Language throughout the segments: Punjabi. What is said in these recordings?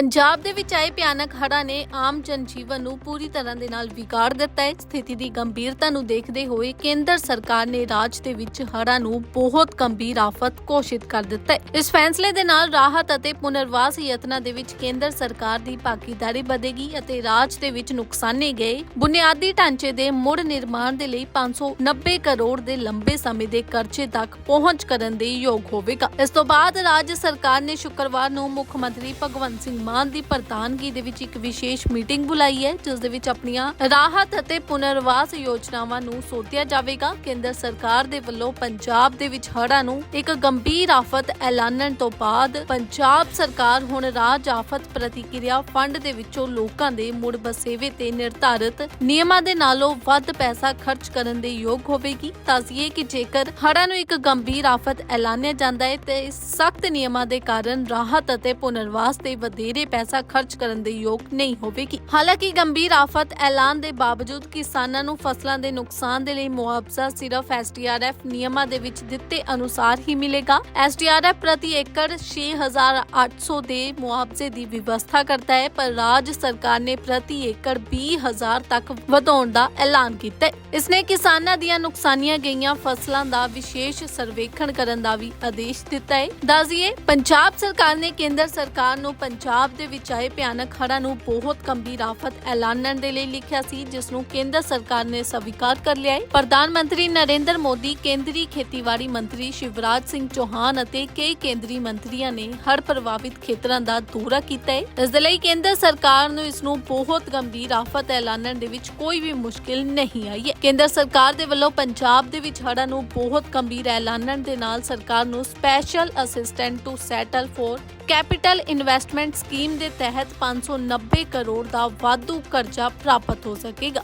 ਪੰਜਾਬ ਦੇ ਵਿੱਚ ਆਏ ਭਿਆਨਕ ਹੜ੍ਹਾਂ ਨੇ ਆਮ ਜਨਜੀਵਨ ਨੂੰ ਪੂਰੀ ਤਰ੍ਹਾਂ ਦੇ ਨਾਲ ਵਿਗਾੜ ਦਿੱਤਾ ਹੈ। ਸਥਿਤੀ ਦੀ ਗੰਭੀਰਤਾ ਨੂੰ ਦੇਖਦੇ ਹੋਏ ਕੇਂਦਰ ਸਰਕਾਰ ਨੇ ਰਾਜ ਦੇ ਵਿੱਚ ਹੜ੍ਹਾਂ ਨੂੰ ਬਹੁਤ ਗੰਭੀਰ ਆਫਤ ਘੋਸ਼ਿਤ ਕਰ ਦਿੱਤਾ ਹੈ। ਇਸ ਫੈਸਲੇ ਦੇ ਨਾਲ ਰਾਹਤ ਅਤੇ ਪੁਨਰਵਾਸ ਯਤਨਾਂ ਦੇ ਵਿੱਚ ਕੇਂਦਰ ਸਰਕਾਰ ਦੀ ਭਾਗੀਦਾਰੀ ਵਧੇਗੀ ਅਤੇ ਰਾਜ ਦੇ ਵਿੱਚ ਨੁਕਸਾਨੇ ਗਏ। ਬੁਨਿਆਦੀ ਢਾਂਚੇ ਦੇ ਮੁੜ ਨਿਰਮਾਣ ਦੇ ਲਈ 590 ਕਰੋੜ ਦੇ ਲੰਬੇ ਸਮੇਂ ਦੇ ਕਰਜ਼ੇ ਤੱਕ ਪਹੁੰਚ ਕਰਨ ਦੇ ਯੋਗ ਹੋਵੇਗਾ। ਇਸ ਤੋਂ ਬਾਅਦ ਰਾਜ ਸਰਕਾਰ ਨੇ ਸ਼ੁੱਕਰਵਾਰ ਨੂੰ ਮੁੱਖ ਮੰਤਰੀ ਭਗਵੰਤ ਸਿੰਘ ਮਾਨ ਦੀ ਪ੍ਰਧਾਨਗੀ ਦੇ ਵਿੱਚ ਇੱਕ ਵਿਸ਼ੇਸ਼ ਮੀਟਿੰਗ ਬੁਲਾਈ ਹੈ, ਜਿਸ ਦੇ ਵਿੱਚ ਆਪਣੀਆਂ ਰਾਹਤ ਅਤੇ ਪੁਨਰਵਾਸ ਯੋਜਨਾਵਾਂ ਨੂੰ ਸੋਧਿਆ ਜਾਵੇਗਾ। ਕੇਂਦਰ ਸਰਕਾਰ ਦੇ ਵੱਲੋਂ ਪੰਜਾਬ ਦੇ ਵਿੱਚ ਹੜ੍ਹਾਂ ਨੂੰ ਇੱਕ ਗੰਭੀਰ ਆਫਤ ਐਲਾਨਣ ਤੋਂ ਬਾਅਦ ਪੰਜਾਬ ਸਰਕਾਰ ਹੁਣ ਰਾਜ ਆਫਤ ਪ੍ਰਤੀਕਿਰਿਆ ਫੰਡ ਦੇ ਵਿੱਚੋਂ ਲੋਕਾਂ ਦੇ ਮੁੜ ਬਸੇਵੇ ਤੇ ਨਿਰਧਾਰਿਤ ਨਿਯਮਾਂ ਦੇ ਨਾਲੋਂ ਵੱਧ ਪੈਸਾ ਖਰਚ ਕਰਨ ਦੇ ਯੋਗ ਹੋਵੇਗੀ। ਤਾਜ਼ੀਏ ਕਿ ਜੇਕਰ ਹੜ੍ਹਾਂ ਨੂੰ ਇੱਕ ਗੰਭੀਰ ਆਫਤ ਐਲਾਨਿਆ ਜਾਂਦਾ ਹੈ, ਤੇ ਇਸ ਸਖਤ ਨਿਯਮਾਂ ਦੇ ਕਾਰਨ ਰਾਹਤ ਅਤੇ ਪੁਨਰਵਾਸ ਤੇ ਵਧੇਰੇ ਪੈਸਾ ਖਰਚ ਕਰਨ ਦੇ ਯੋਗ ਨਹੀਂ ਹੋਵੇਗੀ। ਹਾਲਾਂਕਿ ਗੰਭੀਰ ਆਫਤ ਐਲਾਨ ਦੇ ਬਾਵਜੂਦ ਕਿਸਾਨਾਂ ਨੂੰ ਫਸਲਾਂ ਦੇ ਨੁਕਸਾਨ ਦੇ ਲਈ ਮੁਆਵਜ਼ਾ ਸਿਰਫ ਐਸਡੀਆਰਐਫ ਨਿਯਮਾਂ ਦੇ ਵਿੱਚ ਦਿੱਤੇ ਅਨੁਸਾਰ ਹੀ ਮਿਲੇਗਾ। ਐਸਡੀਆਰਐਫ ਪ੍ਰਤੀ ਏਕੜ 6800 ਦੇ ਮੁਆਵਜ਼ੇ ਦੀ ਵਿਵਸਥਾ ਕਰਦਾ ਹੈ, ਪਰ ਰਾਜ ਸਰਕਾਰ ਨੇ ਪ੍ਰਤੀ ਏਕੜ 20000 ਤੱਕ ਵਧਾਉਣ ਦਾ ਐਲਾਨ ਕੀਤਾ ਹੈ। ਇਸ ਨੇ ਕਿਸਾਨਾਂ ਦੀਆਂ ਨੁਕਸਾਨੀਆਂ ਗਈਆਂ ਫਸਲਾਂ ਦਾ ਵਿਸ਼ੇਸ਼ ਸਰਵੇਖਣ ਕਰਨ ਦਾ ਵੀ ਆਦੇਸ਼ ਦਿੱਤਾ ਹੈ। ਦੱਸਈਏ ਪੰਜਾਬ ਸਰਕਾਰ ਨੇ ਕੇਂਦਰ ਸਰਕਾਰ ਨੂੰ ਪੰਜਾਬ ਦੇ ਵਿੱਚ ਆਏ ਭਿਆਨਕ ਹੜ੍ਹਾਂ ਨੂੰ ਬਹੁਤ ਗੰਭੀਰ ਆਫਤ ਐਲਾਨਣ ਦੇ ਲਈ ਲਿਖਿਆ ਸੀ, ਜਿਸ ਨੂੰ ਕੇਂਦਰ ਸਰਕਾਰ ਨੇ ਸਵੀਕਾਰ ਕਰ ਲਿਆ ਹੈ। ਪ੍ਰਧਾਨ ਮੰਤਰੀ ਨਰਿੰਦਰ ਮੋਦੀ, ਕੇਂਦਰੀ ਖੇਤੀਬਾੜੀ ਮੰਤਰੀ ਸ਼ਿਵਰਾਜ ਸਿੰਘ ਚੌਹਾਨ ਅਤੇ ਕਈ ਕੇਂਦਰੀ ਮੰਤਰੀਆਂ ਨੇ ਹੜ੍ਹ ਪ੍ਰਭਾਵਿਤ ਖੇਤਰਾਂ ਦਾ ਦੌਰਾ ਕੀਤਾ ਹੈ। ਇਸ ਦੇ ਲਈ ਕੇਂਦਰ ਸਰਕਾਰ ਨੂੰ ਇਸ ਨੂੰ ਬਹੁਤ ਗੰਭੀਰ ਆਫਤ ਐਲਾਨਣ ਦੇ ਵਿੱਚ ਕੋਈ ਵੀ ਮੁਸ਼ਕਿਲ ਨਹੀਂ ਆਈ ਹੈ। ਕੇਂਦਰ ਸਰਕਾਰ ਦੇ ਵੱਲੋਂ ਪੰਜਾਬ ਦੇ ਵਿੱਚ ਹੜ੍ਹਾਂ ਨੂੰ ਬਹੁਤ ਗੰਭੀਰ ਐਲਾਨਣ ਦੇ ਨਾਲ ਸਰਕਾਰ ਨੂੰ special assistant to settle for capital investment scheme ਦੇ ਤਹਿਤ 590 ਕਰੋੜ ਦਾ ਵਾਧੂ ਕਰਜ਼ਾ ਪ੍ਰਾਪਤ ਹੋ ਸਕੇਗਾ,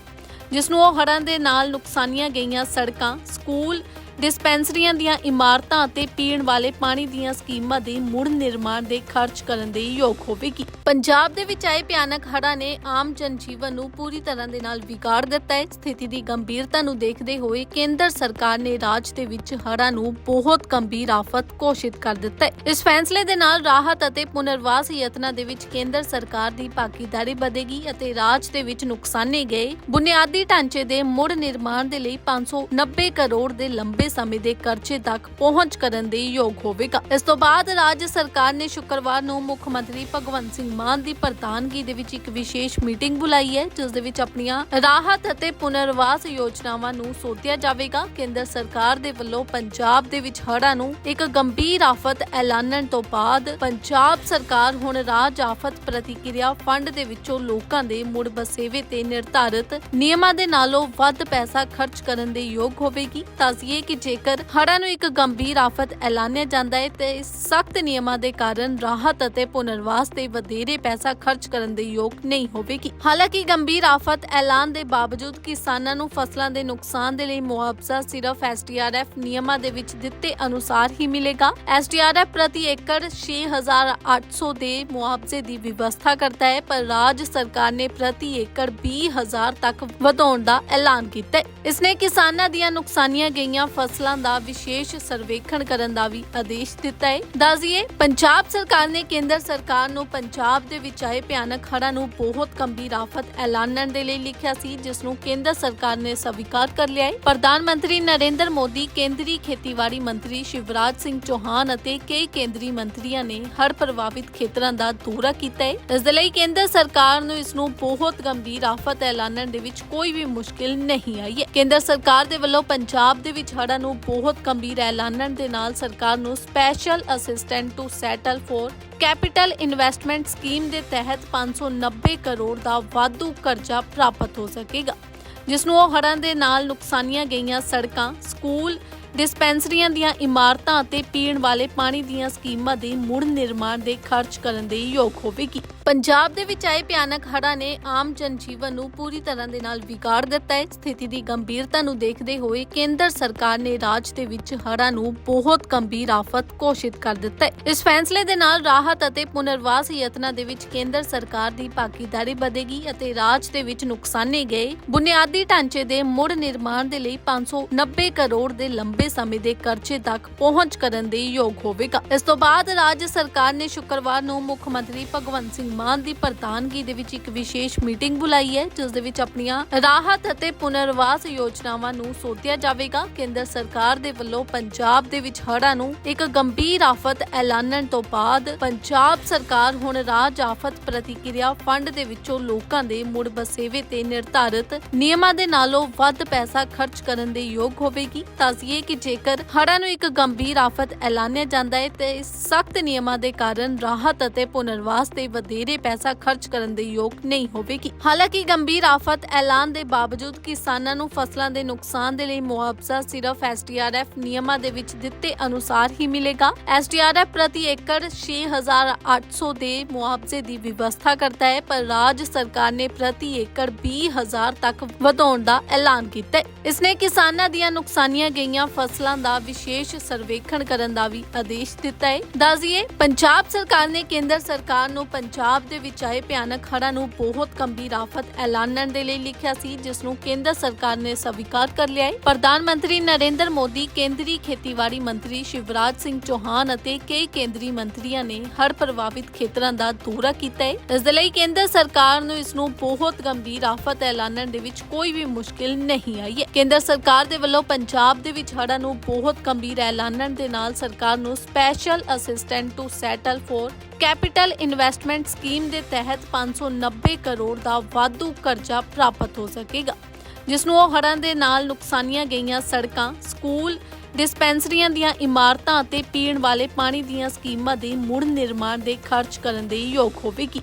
ਜਿਸ ਨੂੰ ਉਹ ਹੜ੍ਹਾਂ ਦੇ ਨਾਲ ਨੁਕਸਾਨੀਆਂ ਗਈਆਂ ਸੜਕਾਂ, ਸਕੂਲ ਡਿਸਪੈਂਸਰੀਆਂ ਦੀਆਂ ਇਮਾਰਤਾਂ ਅਤੇ ਪੀਣ ਵਾਲੇ ਪਾਣੀ ਦੀਆਂ ਸਕੀਮਾਂ ਦੇ ਮੁੜ ਨਿਰਮਾਣ ਦੇ ਖਰਚ ਕਰਨ ਦੇ ਯੋਗ ਹੋਵੇਗੀ। ਪੰਜਾਬ ਦੇ ਵਿੱਚ ਆਏ ਭਿਆਨਕ ਹੜ੍ਹਾਂ ਨੇ ਆਮ ਜਨਜੀਵਨ ਨੂੰ ਪੂਰੀ ਤਰ੍ਹਾਂ ਦੇ ਨਾਲ ਵਿਗਾੜ ਦਿੱਤਾ ਹੈ। ਸਥਿਤੀ ਦੀ ਗੰਭੀਰਤਾ ਨੂੰ ਦੇਖਦੇ ਹੋਏ ਕੇਂਦਰ ਸਰਕਾਰ ਨੇ ਰਾਜ ਦੇ ਵਿੱਚ ਹੜ੍ਹਾਂ ਨੂੰ ਬਹੁਤ ਗੰਭੀਰ ਆਫਤ ਘੋਸ਼ਿਤ ਕਰ ਦਿੱਤਾ ਹੈ। ਇਸ ਫੈਸਲੇ ਦੇ ਨਾਲ ਰਾਹਤ ਅਤੇ ਪੁਨਰਵਾਸ ਯਤਨਾਂ ਦੇ ਵਿੱਚ ਕੇਂਦਰ ਸਰਕਾਰ ਦੀ ਭਾਗੀਦਾਰੀ ਵਧੇਗੀ ਅਤੇ ਰਾਜ ਦੇ ਵਿੱਚ ਨੁਕਸਾਨੇ ਗਏ ਬੁਨਿਆਦੀ ਢਾਂਚੇ ਦੇ ਮੁੜ ਨਿਰਮਾਣ ਦੇ ਲਈ 590 ਕਰੋੜ ਦੇ ਲੰਬੇ ਸਮੇਂ ਦੇ ਕਰਜ਼ੇ ਤੱਕ ਪਹੁੰਚ ਕਰਨ ਦੇ ਯੋਗ ਹੋਵੇਗਾ। ਇਸ ਤੋਂ ਬਾਅਦ ਰਾਜ ਸਰਕਾਰ ਨੇ ਸ਼ੁੱਕਰਵਾਰ ਨੂੰ ਮੁੱਖ ਮੰਤਰੀ ਭਗਵੰਤ ਸਿੰਘ ਮਾਨ ਦੀ ਪ੍ਰਧਾਨਗੀ ਦੇ ਵਿੱਚ ਇੱਕ ਵਿਸ਼ੇਸ਼ ਮੀਟਿੰਗ ਬੁਲਾਈ ਹੈ, ਜਿਸ ਦੇ ਵਿੱਚ ਆਪਣੀਆਂ ਰਾਹਤ ਅਤੇ ਪੁਨਰਵਾਸ ਯੋਜਨਾਵਾਂ ਨੂੰ ਸੋਧਿਆ ਜਾਵੇਗਾ। ਕੇਂਦਰ ਸਰਕਾਰ ਦੇ ਵੱਲੋਂ ਪੰਜਾਬ ਦੇ ਵਿੱਚ ਹੜ੍ਹਾਂ ਨੂੰ ਇੱਕ ਗੰਭੀਰ ਆਫਤ ਐਲਾਨਣ ਤੋਂ ਬਾਅਦ ਪੰਜਾਬ ਸਰਕਾਰ ਹੁਣ ਰਾਜ ਆਫਤ ਪ੍ਰਤੀਕਿਰਿਆ ਫੰਡ ਦੇ ਵਿੱਚੋਂ ਲੋਕਾਂ ਦੇ ਮੁੜ ਬਸੇਵੇ ਤੇ ਨਿਰਧਾਰਿਤ ਨਿਯਮਾਂ ਦੇ ਨਾਲੋਂ ਵੱਧ ਪੈਸਾ ਖਰਚ ਕਰਨ ਦੇ ਯੋਗ ਹੋਵੇਗੀ। ਤਾਜ਼ੀਏ ਕਿ ਜੇਕਰ ਹੜ੍ਹਾਂ ਨੂੰ ਇੱਕ ਗੰਭੀਰ ਆਫਤ ਐਲਾਨਿਆ ਜਾਂਦਾ ਹੈ, ਤੇ ਇਸ ਸਖਤ ਨਿਯਮਾਂ ਦੇ ਕਾਰਨ ਰਾਹਤ ਅਤੇ ਪੁਨਰਵਾਸ ਤੇ ਵਧੇਰੇ ਪੈਸਾ ਖਰਚ ਕਰਨ ਦੇ ਯੋਗ ਨਹੀਂ ਹੋਵੇਗੀ। ਹਾਲਾਂਕਿ ਗੰਭੀਰ ਆਫਤ ਐਲਾਨ ਦੇ ਬਾਵਜੂਦ ਕਿਸਾਨਾਂ ਨੂੰ ਫਸਲਾਂ ਦੇ ਨੁਕਸਾਨ ਦੇ ਲਈ ਮੁਆਵਜ਼ਾ ਸਿਰਫ ਐਸਡੀਆਰਐਫ ਨਿਯਮਾਂ ਦੇ ਵਿੱਚ ਦਿੱਤੇ ਅਨੁਸਾਰ ਹੀ ਮਿਲੇਗਾ। ਐਸਡੀਆਰਐਫ ਪ੍ਰਤੀ ਏਕੜ 6800 ਦੇ ਮੁਆਵਜ਼ੇ ਦੀ ਵਿਵਸਥਾ ਕਰਦਾ ਹੈ, ਪਰ ਰਾਜ ਸਰਕਾਰ ਨੇ ਪ੍ਰਤੀ ਏਕੜ 20000 ਤੱਕ ਵਧਾਉਣ ਦਾ ਐਲਾਨ ਕੀਤਾ ਹੈ। ਇਸ ਨੇ ਕਿਸਾਨਾਂ ਦੀਆਂ ਨੁਕਸਾਨੀਆਂ ਗਈਆਂ ਫਸਲਾਂ ਦਾ ਵਿਸ਼ੇਸ਼ ਸਰਵੇਖਣ ਕਰਨ ਦਾ ਵੀ ਆਦੇਸ਼ ਦਿੱਤਾ ਹੈ। ਦੱਸਈਏ ਪੰਜਾਬ ਸਰਕਾਰ ਨੇ ਕੇਂਦਰ ਸਰਕਾਰ ਨੂੰ ਪੰਜਾਬ ਦੇ ਵਿੱਚ ਆਏ ਭਿਆਨਕ ਹੜ੍ਹਾਂ ਨੂੰ ਬਹੁਤ ਗੰਭੀਰ ਆਫਤ ਐਲਾਨਣ ਦੇ ਲਈ ਲਿਖਿਆ ਸੀ, ਜਿਸ ਨੂੰ ਕੇਂਦਰ ਸਰਕਾਰ ਨੇ ਸਵੀਕਾਰ ਕਰ ਲਿਆ ਹੈ। ਪ੍ਰਧਾਨ ਮੰਤਰੀ ਨਰਿੰਦਰ ਮੋਦੀ, ਕੇਂਦਰੀ ਖੇਤੀਬਾੜੀ ਮੰਤਰੀ ਸ਼ਿਵਰਾਜ ਸਿੰਘ ਚੌਹਾਨ ਅਤੇ ਕਈ ਕੇਂਦਰੀ ਮੰਤਰੀਆਂ ਨੇ ਹੜ੍ਹ ਪ੍ਰਭਾਵਿਤ ਖੇਤਰਾਂ ਦਾ ਦੌਰਾ ਕੀਤਾ ਹੈ। ਇਸ ਦੇ ਲਈ ਕੇਂਦਰ ਸਰਕਾਰ ਨੂੰ ਇਸ ਨੂੰ ਬਹੁਤ ਗੰਭੀਰ ਆਫਤ ਐਲਾਨਣ ਦੇ ਵਿੱਚ ਕੋਈ ਵੀ ਮੁਸ਼ਕਿਲ ਨਹੀਂ ਆਈ ਹੈ। ਕੇਂਦਰ ਸਰਕਾਰ ਦੇ ਵੱਲੋਂ ਪੰਜਾਬ ਦੇ ਵਿੱਚ ਹੜ੍ਹਾਂ ਨੂੰ ਬਹੁਤ ਗੰਭੀਰ ਐਲਾਨਣ ਦੇ ਨਾਲ ਸਰਕਾਰ ਨੂੰ special assistant to settle for capital investment scheme ਦੇ ਤਹਿਤ 590 ਕਰੋੜ ਦਾ ਵਾਧੂ ਕਰਜ਼ਾ ਪ੍ਰਾਪਤ ਹੋ ਸਕੇਗਾ, ਜਿਸ ਨੂੰ ਉਹ ਹੜ੍ਹਾਂ ਦੇ ਨਾਲ ਨੁਕਸਾਨੀਆਂ ਗਈਆਂ ਸੜਕਾਂ, ਸਕੂਲ, ਡਿਸਪੈਂਸਰੀਆਂ ਦੀਆਂ ਇਮਾਰਤਾਂ ਅਤੇ ਪੀਣ ਵਾਲੇ ਪਾਣੀ ਦੀਆਂ ਸਕੀਮਾਂ ਦੇ ਮੁੜ ਨਿਰਮਾਣ ਦੇ ਖਰਚ ਕਰਨ ਦੇ ਯੋਗ ਹੋਵੇਗੀ। ਪੰਜਾਬ ਦੇ ਵਿੱਚ ਆਏ ਭਿਆਨਕ ਹੜ੍ਹਾਂ ਨੇ ਆਮ ਜਨਜੀਵਨ ਨੂੰ ਪੂਰੀ ਤਰ੍ਹਾਂ ਦੇ ਨਾਲ ਵਿਗਾੜ ਦਿੱਤਾ ਹੈ। ਸਥਿਤੀ ਦੀ ਗੰਭੀਰਤਾ ਨੂੰ ਦੇਖਦੇ ਹੋਏ ਕੇਂਦਰ ਸਰਕਾਰ ਨੇ ਰਾਜ ਦੇ ਵਿੱਚ ਹੜ੍ਹਾਂ ਨੂੰ ਬਹੁਤ ਗੰਭੀਰ ਆਫਤ ਘੋਸ਼ਿਤ ਕਰ ਦਿੱਤਾ ਹੈ। ਇਸ ਫੈਸਲੇ ਦੇ ਨਾਲ ਰਾਹਤ ਅਤੇ ਪੁਨਰਵਾਸ ਯਤਨਾਂ ਦੇ ਵਿੱਚ ਕੇਂਦਰ ਸਰਕਾਰ ਦੀ ਭਾਗੀਦਾਰੀ ਵਧੇਗੀ ਅਤੇ ਰਾਜ ਦੇ ਵਿੱਚ ਨੁਕਸਾਨੇ ਗਏ। ਬੁਨਿਆਦੀ ਢਾਂਚੇ ਦੇ ਮੁੜ ਨਿਰਮਾਣ ਦੇ ਲਈ 590 ਕਰੋੜ ਦੇ ਲੰਬੇ ਲੰਬੇ ਸਮੇਂ ਦੇ ਕਰਜ਼ੇ ਤੱਕ ਪਹੁੰਚ ਕਰਨ ਦੇ ਯੋਗ ਹੋਵੇਗਾ। ਇਸ ਤੋਂ ਬਾਅਦ ਰਾਜ ਸਰਕਾਰ ਨੇ ਸ਼ੁੱਕਰਵਾਰ ਨੂੰ ਮੁੱਖ ਮੰਤਰੀ ਭਗਵੰਤ ਸਿੰਘ ਮਾਨ ਦੀ ਪ੍ਰਧਾਨਗੀ ਦੇ ਵਿੱਚ ਇੱਕ ਵਿਸ਼ੇਸ਼ ਮੀਟਿੰਗ ਬੁਲਾਈ ਹੈ, ਜਿਸ ਦੇ ਵਿੱਚ ਆਪਣੀਆਂ ਰਾਹਤ ਅਤੇ ਪੁਨਰਵਾਸ ਯੋਜਨਾਵਾਂ ਨੂੰ ਸੋਧਿਆ ਜਾਵੇਗਾ। ਕੇਂਦਰ ਸਰਕਾਰ ਦੇ ਵੱਲੋਂ ਪੰਜਾਬ ਦੇ ਵਿੱਚ ਹੜ੍ਹਾਂ ਨੂੰ ਇੱਕ ਗੰਭੀਰ ਆਫਤ ਐਲਾਨਣ ਤੋਂ ਬਾਅਦ ਪੰਜਾਬ ਸਰਕਾਰ ਹੁਣ ਰਾਜ ਆਫਤ ਪ੍ਰਤੀਕਿਰਿਆ ਫੰਡ ਦੇ ਵਿੱਚੋਂ ਲੋਕਾਂ ਦੇ ਮੁੜ ਬਸੇਵੇ ਤੇ ਨਿਰਧਾਰਤ ਨਿਯਮਾਂ ਦੇ ਨਾਲੋਂ ਵੱਧ ਪੈਸਾ ਖਰਚ ਕਰਨ ਦੇ ਯੋਗ ਹੋਵੇਗੀ। ਦੱਸੀਏ ਕਿ ਜੇਕਰ ਹੜ੍ਹਾਂ ਨੂੰ ਇੱਕ ਗੰਭੀਰ ਆਫਤ ਐਲਾਨਿਆ ਜਾਂਦਾ ਹੈ, ਤੇ ਇਸ ਸਖਤ ਨਿਯਮਾਂ ਦੇ ਕਾਰਨ ਰਾਹਤ ਅਤੇ ਪੁਨਰਵਾਸ ਤੇ ਵਧੇਰੇ ਪੈਸਾ ਖਰਚ ਕਰਨ ਦੇ ਯੋਗ ਨਹੀਂ ਹੋਵੇਗੀ। ਹਾਲਾਂਕਿ ਗੰਭੀਰ ਆਫਤ ਐਲਾਨ ਦੇ ਬਾਵਜੂਦ ਕਿਸਾਨਾਂ ਨੂੰ ਫਸਲਾਂ ਦੇ ਨੁਕਸਾਨ ਦੇ ਲਈ ਮੁਆਵਜ਼ਾ ਸਿਰਫ ਐਸਡੀਆਰਐਫ ਨਿਯਮਾਂ ਦੇ ਵਿੱਚ ਦਿੱਤੇ ਅਨੁਸਾਰ ਹੀ ਮਿਲੇਗਾ। ਐਸਡੀਆਰਐਫ ਪ੍ਰਤੀ ਏਕੜ 6800 ਦੇ ਮੁਆਵਜ਼ੇ ਦੀ ਵਿਵਸਥਾ ਕਰਦਾ ਹੈ, ਪਰ ਰਾਜ ਸਰਕਾਰ ਨੇ ਪ੍ਰਤੀ ਏਕੜ 20000 ਤੱਕ ਵਧਾਉਣ ਦਾ ਐਲਾਨ ਕੀਤਾ ਹੈ। ਇਸਨੇ ਕਿਸਾਨਾਂ ਦੀਆਂ ਨੁਕਸਾਨੀਆਂ ਗਈਆਂ ਫਸਲਾਂ ਦਾ ਵਿਸ਼ੇਸ਼ ਸਰਵੇਖਣ ਕਰਨ ਦਾ ਵੀ ਆਦੇਸ਼ ਦਿੱਤਾ ਹੈ। ਦੱਸਈਏ ਪੰਜਾਬ ਸਰਕਾਰ ਨੇ ਕੇਂਦਰ ਸਰਕਾਰ ਨੂੰ ਪੰਜਾਬ ਪੰਜਾਬ ਦੇ ਵਿੱਚ ਆਏ ਭਿਆਨਕ ਹੜ੍ਹਾਂ ਨੂੰ ਬਹੁਤ ਗੰਭੀਰ ਆਫਤ ਐਲਾਨਣ ਦੇ ਲਈ ਲਿਖਿਆ ਸੀ, ਜਿਸ ਨੂੰ ਕੇਂਦਰ ਸਰਕਾਰ ਨੇ ਸਵੀਕਾਰ ਕਰ ਲਿਆ ਹੈ। ਪ੍ਰਧਾਨ ਮੰਤਰੀ ਨਰਿੰਦਰ ਮੋਦੀ, ਕੇਂਦਰੀ ਖੇਤੀਬਾੜੀ ਮੰਤਰੀ ਸ਼ਿਵਰਾਜ ਸਿੰਘ ਚੌਹਾਨ ਅਤੇ ਕਈ ਕੇਂਦਰੀ ਮੰਤਰੀਆਂ ਨੇ ਹੜ੍ਹ ਪ੍ਰਭਾਵਿਤ ਖੇਤਰਾਂ ਦਾ ਦੌਰਾ ਕੀਤਾ ਹੈ। ਇਸ ਦੇ ਲਈ ਕੇਂਦਰ ਸਰਕਾਰ ਨੂੰ ਇਸ ਨੂੰ ਬਹੁਤ ਗੰਭੀਰ ਆਫਤ ਐਲਾਨਣ ਦੇ ਵਿੱਚ ਕੋਈ ਵੀ ਮੁਸ਼ਕਿਲ ਨਹੀਂ ਆਈ ਹੈ। ਕੇਂਦਰ ਸਰਕਾਰ ਦੇ ਵੱਲੋਂ ਪੰਜਾਬ ਦੇ ਵਿੱਚ ਹੜ੍ਹਾਂ ਨੂੰ ਬਹੁਤ ਗੰਭੀਰ ਐਲਾਨਣ ਦੇ ਨਾਲ ਸਰਕਾਰ ਨੂੰ special assistant to settle for capital investment scheme ਦੇ ਤਹਿਤ 590 ਕਰੋੜ ਦਾ ਵਾਧੂ ਕਰਜ਼ਾ ਪ੍ਰਾਪਤ ਹੋ ਸਕੇਗਾ, ਜਿਸ ਨੂੰ ਉਹ ਹੜ੍ਹਾਂ ਦੇ ਨਾਲ ਨੁਕਸਾਨੀਆਂ ਗਈਆਂ ਸੜਕਾਂ, ਸਕੂਲ, ਡਿਸਪੈਂਸਰੀਆਂ ਦੀਆਂ ਇਮਾਰਤਾਂ ਅਤੇ ਪੀਣ ਵਾਲੇ ਪਾਣੀ ਦੀਆਂ ਸਕੀਮਾਂ ਦੇ ਮੁੜ ਨਿਰਮਾਣ ਦੇ ਖਰਚ ਕਰਨ ਦੇ ਯੋਗ ਹੋਵੇਗੀ।